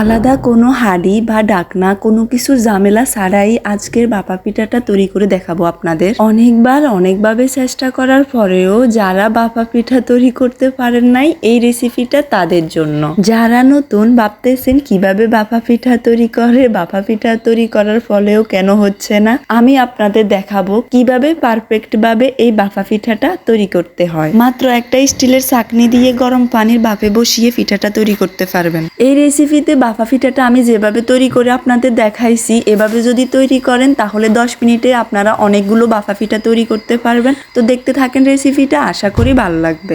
আলাদা কোনো হাঁড়ি বা ডাকনা কোনো কিছুর ঝামেলা ছাড়াই আজকের বাপা পিঠাটা তৈরি করে দেখাবো আপনাদের। অনেকবার অনেকভাবে চেষ্টা করার পরেও যারা বাপা পিঠা তৈরি করতে পারেন নাই, এই রেসিপিটা তাদের জন্য। যারা নতুন ভাবতেছেন কীভাবে বাপা পিঠা তৈরি করে বাপা পিঠা তৈরি করার ফলেও কেন হচ্ছে না, আমি আপনাদের দেখাবো কীভাবে পারফেক্ট ভাবে এই বাপা পিঠাটা তৈরি করতে হয়। মাত্র একটা স্টিলের চাকনি দিয়ে গরম পানির বাপে বসিয়ে পিঠাটা তৈরি করতে পারবেন। এই রেসিপিতে বাফা পিঠাটা আমি যেভাবে তৈরি করে আপনাদের দেখাইছি, এভাবে যদি তৈরি করেন, তাহলে দশ মিনিটে আপনারা অনেকগুলো বাফা পিঠা তৈরি করতে পারবেন। তো দেখতে থাকেন রেসিপিটা আশা করি ভালো লাগবে।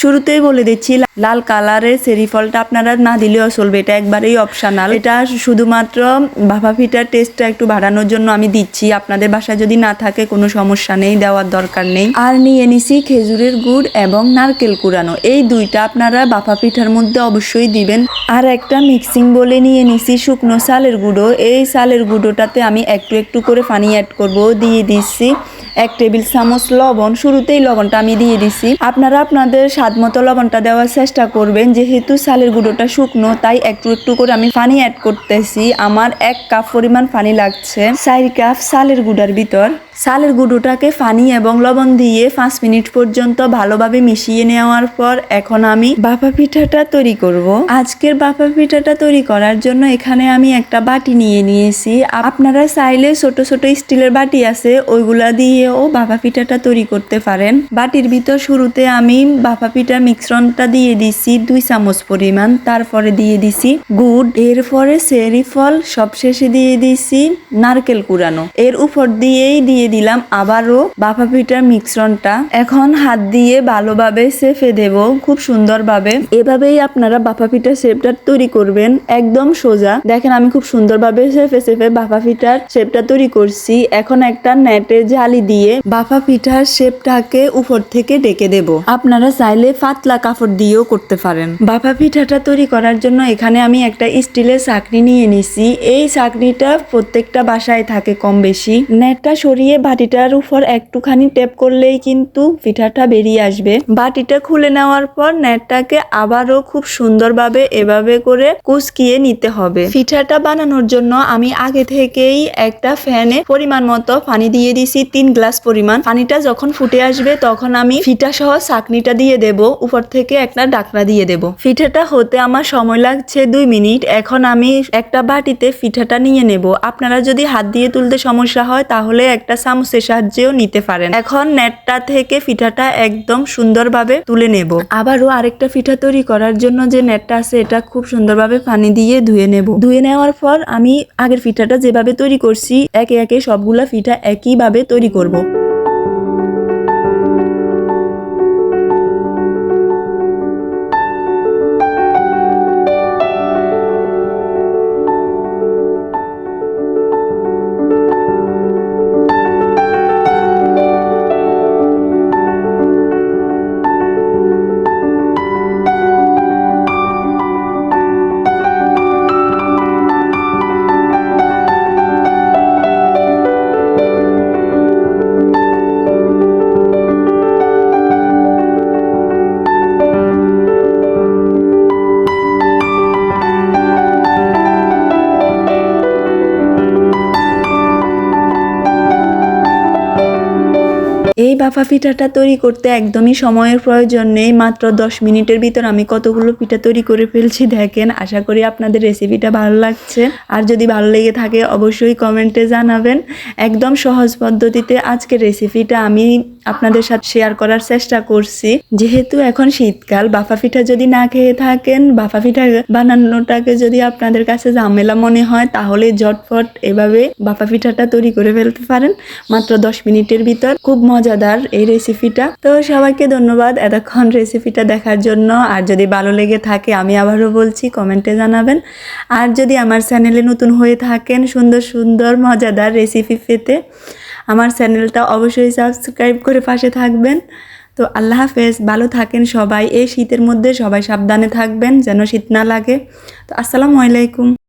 শুরুতেই বলে দিচ্ছি লাল কালারের সেরি ফলটা আপনারা না দিলেও চলবে। এটা একবারেই অপশনাল এটা শুধুমাত্র বাফা পিঠার টেস্টটা একটু বাড়ানোর জন্য আমি দিচ্ছি। আপনাদের বাসায় যদি না থাকে, কোনো সমস্যা নেই, দেওয়ার দরকার নেই। আর নিয়ে নিছি খেজুরের গুড় এবং নারকেল কুড়ানো। এই দুইটা আপনারা বাফা পিঠার মধ্যে অবশ্যই দিবেন। আর একটা মিক্সিং বলে নিয়ে নিছি শুকনো সালের গুঁড়ো। এই সালের গুঁড়োটাতে আমি একটু একটু করে পানি অ্যাড করব। দিয়ে দিচ্ছি এক টেবিল চামচ লবণ। শুরুতেই লবণটা আমি দিয়ে দিছি আপনারা আপনাদের স্বাদ মতো লবণটা দেওয়ার চেষ্টা করবেন। যেহেতু চালের গুঁড়োটা শুকনো, তাই একটু একটু করে আমি পানি অ্যাড করতেছি। আমার এক কাপ পরিমাণ পানি লাগছে। চার কাপ চালের গুঁড়ার ভিতর। চালের গুঁড়োটাকে পানি এবং লবণ দিয়ে পাঁচ মিনিট পর্যন্ত ভালোভাবে মিশিয়ে নেওয়ার পর এখন আমি বাপা পিঠাটা তৈরি করব। আজকের বাপা পিঠাটা তৈরি করার জন্য এখানে আমি একটা বাটি নিয়ে নিয়েছি। আপনারা চাইলে ছোট ছোট স্টিলের বাটি আছে, ওইগুলা দিয়েও বাপা পিঠাটা তৈরি করতে পারেন। বাটির ভিতর শুরুতে আমি বাপা পিঠার মিশ্রণটা দিয়ে দিছি দুই চামচ পরিমাণ। তারপরে দিয়ে দিছি গুড়। এরপরে সেরি ফল, সবশেষে দিয়ে দিছি নারকেল কুড়ানো। এর উপর দিয়েই দিয়ে দিলাম আবারও বাফা পিঠার মিশ্রণটা। এখন হাত দিয়ে ভালোভাবে সেফে দেব, খুব সুন্দরভাবে। এভাবেই আপনারা বাফা পিঠার শেপটা তৈরি করবেন, একদম সোজা। দেখেন আমি খুব সুন্দরভাবে সেফে সেফে বাফা পিঠার শেপটা তৈরি করছি। এখন একটা নেটে জালি দিয়ে বাফা পিঠার শেপটাকে উপর থেকে ডেকে দেব। আপনারা চাইলে পাতলা কাপড় দিয়েও করতে পারেন। বাফা পিঠাটা তৈরি করার জন্য এখানে আমি একটা স্টিলের চাকরি নিয়ে নিছি। এই চাকরিটা প্রত্যেকটা বাসায় থাকে কম বেশি নেটটা সরিয়ে বাটিটার উপর একটুখানি টেপ করলেই কিন্তু পিঠাটা বেরিয়ে আসবে। বাটিটা খুলে নেওয়ার পর নেটটাকে আবারও খুব সুন্দরভাবে এভাবে করে কুচকিয়ে নিতে হবে। পিঠাটা বানানোর জন্য আমি আগে থেকেই একটা ফ্যানে পরিমাণ মতো পানি দিয়ে দিছি, তিন গ্লাস পরিমাণ। পানিটা যখন ফুটে আসবে তখন আমি ফিটা সহ চাকনিটা দিয়ে দেব, উপর থেকে একটা ডাকনা দিয়ে দেব। পিঠাটা হতে আমার সময় লাগছে দুই মিনিট, এখন আমি একটা বাটিতে পিঠাটা নিয়ে নেব। আপনারা যদি হাত দিয়ে তুলতে সমস্যা হয়, তাহলে একটা চামচের সাহায্যেও নিতে পারেন। এখন নেটটা থেকে পিঠাটা একদম সুন্দরভাবে তুলে নেব। আবারও আরেকটা পিঠা তৈরি করার জন্য যে নেটটা আছে, এটা খুব সুন্দরভাবে পানি দিয়ে ধুয়ে নেব। ধুয়ে নেওয়ার পর আমি আগের পিঠাটা যেভাবে তৈরি করছি, একে একে সবগুলা পিঠা একইভাবে তৈরি করব। বাফা পিঠাটা তৈরি করতে একদমই সময়ের প্রয়োজন নেই। মাত্র দশ মিনিটের ভিতর আমি কতগুলো পিঠা তৈরি করে ফেলছি দেখেন। আশা করি আপনাদের রেসিপিটা ভালো লাগছে। আর যদি ভালো লেগে থাকে অবশ্যই কমেন্টে জানাবেন। একদম সহজ পদ্ধতিতে আজকের রেসিপিটা আমি আপনাদের সাথে শেয়ার করার চেষ্টা করছি। যেহেতু এখন শীতকাল, বাফা পিঠা যদি না খেয়ে থাকেন, বাফা পিঠা বানানোটাকে যদি আপনাদের কাছে ঝামেলা মনে হয়, তাহলে ঝটফট এভাবে বাফা পিঠাটা তৈরি করে ফেলতে পারেন। মাত্র দশ মিনিটের ভিতর খুব মজাদার এই রেসিপিটা তো সবাইকে ধন্যবাদ এতক্ষণ রেসিপিটা দেখার জন্য। আর যদি ভালো লেগে থাকে, আমি আবারও বলছি কমেন্টে জানাবেন। আর যদি আমার চ্যানেলে নতুন হয়ে থাকেন, সুন্দর সুন্দর মজাদার রেসিপি পেতে, আমার চ্যানেলটা অবশ্যই সাবস্ক্রাইব করে পাশে থাকবেন। তো আল্লাহ হাফেজ, ভালো থাকেন সবাই। এই শীতের মধ্যে সবাই সাবধানে থাকবেন, যেন শীত না লাগে। তো আসসালামু আলাইকুম।